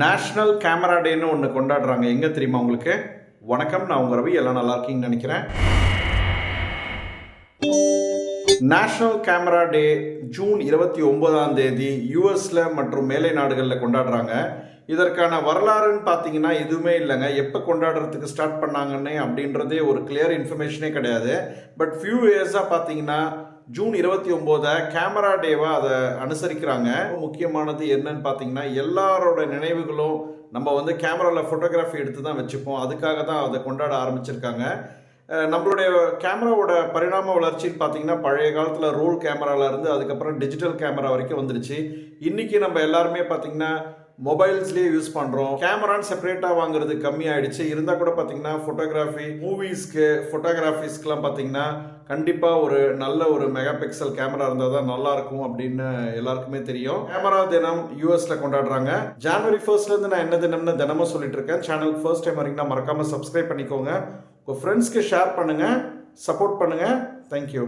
National camera டேன்னு ஒன்று கொண்டாடுறாங்க. எங்கே தெரியுமா உங்களுக்கு? வணக்கம் நான் உங்கள் ரவி. எல்லாம் நல்லா இருக்கீங்கன்னு நினைக்கிறேன். நேஷனல் கேமரா டே ஜூன் இருபத்தி ஒன்பதாம் தேதி யூஎஸ்ல மற்றும் மேலை நாடுகளில் கொண்டாடுறாங்க. இதற்கான வரலாறுன்னு பார்த்தீங்கன்னா எதுவுமே இல்லைங்க. எப்போ கொண்டாடுறதுக்கு ஸ்டார்ட் பண்ணாங்கன்னு அப்படின்றதே ஒரு கிளியர் இன்ஃபர்மேஷனே கிடையாது. பட் ஃபியூ இயர்ஸாக பார்த்தீங்கன்னா ஜூன் இருபத்தி ஒம்போதை கேமரா டேவாக அதை அனுசரிக்கிறாங்க. முக்கியமானது என்னன்னு பார்த்தீங்கன்னா எல்லாரோட நினைவுகளும் நம்ம வந்து கேமராவில் ஃபோட்டோகிராஃபி எடுத்து தான் வச்சுப்போம். அதுக்காக தான் அதை கொண்டாட ஆரம்பிச்சிருக்காங்க. நம்மளுடைய கேமராவோட பரிணாம வளர்ச்சின்னு பார்த்தீங்கன்னா பழைய காலத்தில் ரோல் கேமரால இருந்து அதுக்கப்புறம் டிஜிட்டல் கேமரா வரைக்கும் வந்துருச்சு. இன்றைக்கி நம்ம எல்லாருமே பார்த்தீங்கன்னா மொபைல்ஸ்லேயே யூஸ் பண்ணுறோம் கேமரான்னு செப்பரேட்டாக வாங்குறது கம்மியாயிடுச்சு. இருந்தால் கூட பார்த்தீங்கன்னா ஃபோட்டோகிராஃபி மூவிஸ்க்கு ஃபோட்டோகிராஃபிஸ்க்குலாம் பார்த்தீங்கன்னா கண்டிப்பாக ஒரு நல்ல ஒரு மெகா பிக்சல் கேமரா இருந்தால் தான் நல்லாயிருக்கும் அப்படின்னு எல்லாருக்குமே தெரியும். கேமரா தினம் யூஎஸில் கொண்டாடுறாங்க. ஜனவரி ஃபர்ஸ்ட்லேருந்து நான் என்ன தினம்னு தினமும் சொல்லிட்டு இருக்கேன். சேனல் ஃபர்ஸ்ட் டைம் வரைக்கும் மறக்காமல் சப்ஸ்கிரைப் பண்ணிக்கோங்க. உங்கள் ஃப்ரெண்ட்ஸ்க்கு ஷேர் பண்ணுங்கள் சப்போர்ட் பண்ணுங்கள் தேங்க்யூ